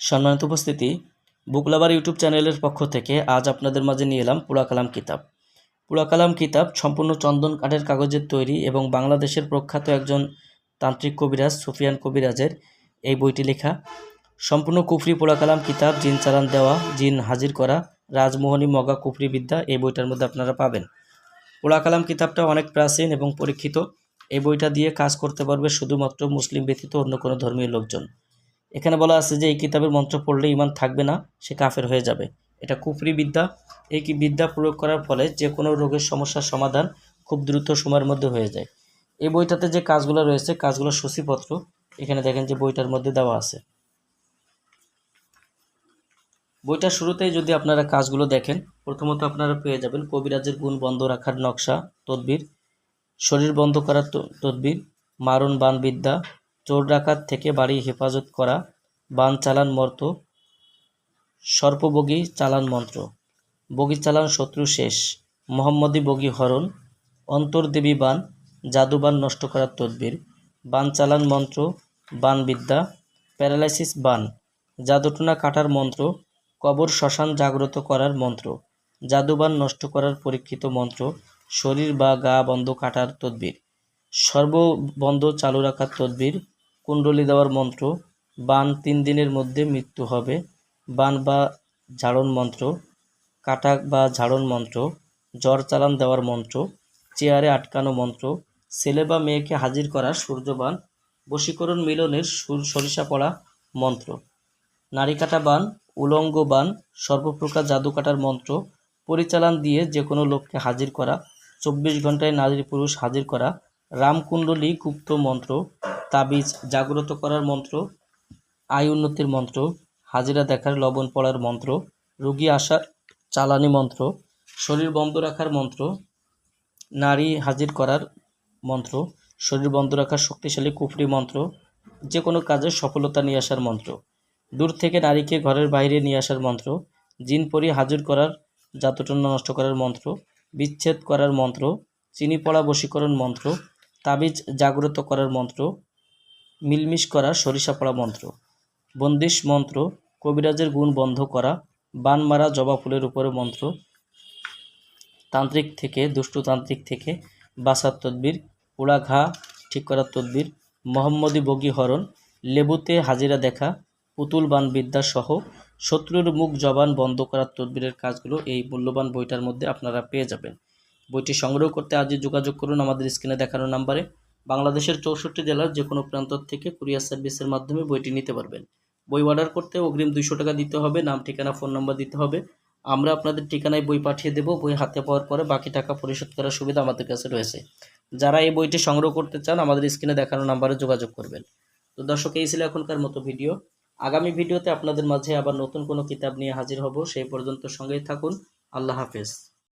সম্মানিত উপস্থিতি, বুকলাবার ইউটিউব চ্যানেলের পক্ষ থেকে আজ আপনাদের মাঝে নিয়ে এলাম পুরাকালাম কিতাব। পুরাকালাম কিতাব সম্পূর্ণ চন্দন কাঠের কাগজের তৈরি এবং বাংলাদেশের প্রখ্যাত একজন তান্ত্রিক কবিরাজ সুফিয়ান কবিরাজের এই বইটি লেখা। সম্পূর্ণ কুফরি পোড়াকালাম কিতাব, জিন চালান দেওয়া, জিন হাজির করা, রাজমোহনী মগা কুফরি বিদ্যা এই বইটার মধ্যে আপনারা পাবেন। পোড়াকালাম কিতাবটা অনেক প্রাচীন এবং পরীক্ষিত। এই বইটা দিয়ে কাজ করতে পারবে শুধুমাত্র মুসলিম ব্যতীত অন্য কোনো ধর্মীয় লোকজন। এখানে বলা আছে যে, এই কিতাবের মন্ত্র পড়লে ইমান থাকবে না, সে কাফের হয়ে যাবে। এটা কুফরি বিদ্যা। এই কি বিদ্যা প্রয়োগ করার ফলে যে কোনো রোগের সমস্যার সমাধান খুব দ্রুত সময়ের মধ্যে হয়ে যায়। এই বইটাতে যে কাজগুলো রয়েছে কাজগুলোর সূচিপত্র, এখানে দেখেন যে বইটার মধ্যে দেওয়া আছে। বইটার শুরুতেই যদি আপনারা কাজগুলো দেখেন, প্রথমত আপনারা পেয়ে যাবেন কবিরাজের গুণ বন্ধ রাখার নকশা, তদবির। শরীর বন্ধ করার তদবির, মারণ বান বিদ্যা চোর ডাকাত থেকে বাড়ি হেফাজত করা, বান চালান মর্ত, সর্পবগী চালান মন্ত্র। বগি চালান শত্রু শেষ। মোহাম্মদী বগি হরণ, অন্তর্দেবী বান, জাদুবান নষ্ট করার তদবির। বান চালান মন্ত্র, বান বিদ্যা, প্যারালাইসিস বান, জাদুটনা কাটার মন্ত্র, কবর শ্মশান জাগ্রত করার মন্ত্র, জাদুবান নষ্ট করার পরীক্ষিত মন্ত্র, শরীর বা গা বন্ধ কাটার তদবির, সর্ববন্ধ চালু রাখার তদবির কুণ্ডলি দেওয়ার মন্ত্র, বান তিন দিনের মধ্যে মৃত্যু হবে। বান বা ঝাড়ন মন্ত্র কাটা বা ঝাড়ন মন্ত্র, জ্বর চালান দেওয়ার মন্ত্র, চেয়ারে আটকানো মন্ত্র, ছেলে বা মেয়েকে হাজির করা সূর্যবান, বশীকরণ মিলনের সুর সরিষা পড়া মন্ত্র, নারী কাটা বান, উলঙ্গ বান, সর্বপ্রকার জাদু কাটার মন্ত্র, পরিচালন দিয়ে যে কোনো লোককে হাজির করা, চব্বিশ ঘন্টায় নারী পুরুষ হাজির করা, রামকুণ্ডলী গুপ্ত মন্ত্র তাবিজ জাগ্রত করার মন্ত্র আয় উন্নতির মন্ত্র, হাজিরা দেখার লবণ পড়ার মন্ত্র, রুগী আসার চালানি মন্ত্র, শরীর বন্ধ রাখার মন্ত্র, নারী হাজির করার মন্ত্র, শরীর বন্ধ রাখার শক্তিশালী কুফরি মন্ত্র যে কোনো কাজে সফলতা নিয়ে আসার মন্ত্র, দূর থেকে নারীকে ঘরের বাইরে নিয়ে আসার মন্ত্র, জিন পরি হাজির করার জাতটন্য নষ্ট করার মন্ত্র, বিচ্ছেদ করার মন্ত্র, চিনি পড়া বশীকরণ মন্ত্র, তাবিজ জাগ্রত করার মন্ত্র মিলমিশ করা সরিষা পড়া মন্ত্র। বন্দিশ মন্ত্র, কবিরাজের গুণ বন্ধ করা, বান মারা জবা ফুলের উপরে মন্ত্র। তান্ত্রিক থেকে, দুষ্টু তান্ত্রিক থেকে বাসার তদবির পোড়া ঘা ঠিক করার তদবির, মোহাম্মদী বগি হরণ, লেবুতে হাজিরা দেখা, পুতুল বান বিদ্যা সহ শত্রুর মুখ জবান বন্ধ করার তদবিরের কাজগুলো এই মূল্যবান বইটার মধ্যে আপনারা পেয়ে যাবেন। বইটি সংগ্রহ করতে আজই যোগাযোগ করুন আমাদের স্ক্রিনে দেখানো নাম্বারে। বাংলাদেশের চৌষট্টি জেলার যে কোনো প্রান্ত থেকে কুরিয়ার সার্ভিসের মাধ্যমে বইটি নিতে পারবেন। বই অর্ডার করতে অগ্রিম দুইশো টাকা দিতে হবে, নাম, ঠিকানা, ফোন নাম্বার দিতে হবে। আমরা আপনাদের ঠিকানায় বই পাঠিয়ে দেব, বই হাতে পাওয়ার পরে বাকি টাকা পরিশোধ করার সুবিধা আমাদের কাছে রয়েছে। যারা এই বইটি সংগ্রহ করতে চান, আমাদের স্ক্রিনে দেখানো নাম্বারে যোগাযোগ করবেন। তো দর্শক, এই ছিল এখনকার মতো ভিডিও। আগামী ভিডিওতে আপনাদের মাঝে আবার নতুন কোনো কিতাব নিয়ে হাজির হব, সেই পর্যন্ত সঙ্গেই থাকুন। আল্লাহ হাফেজ।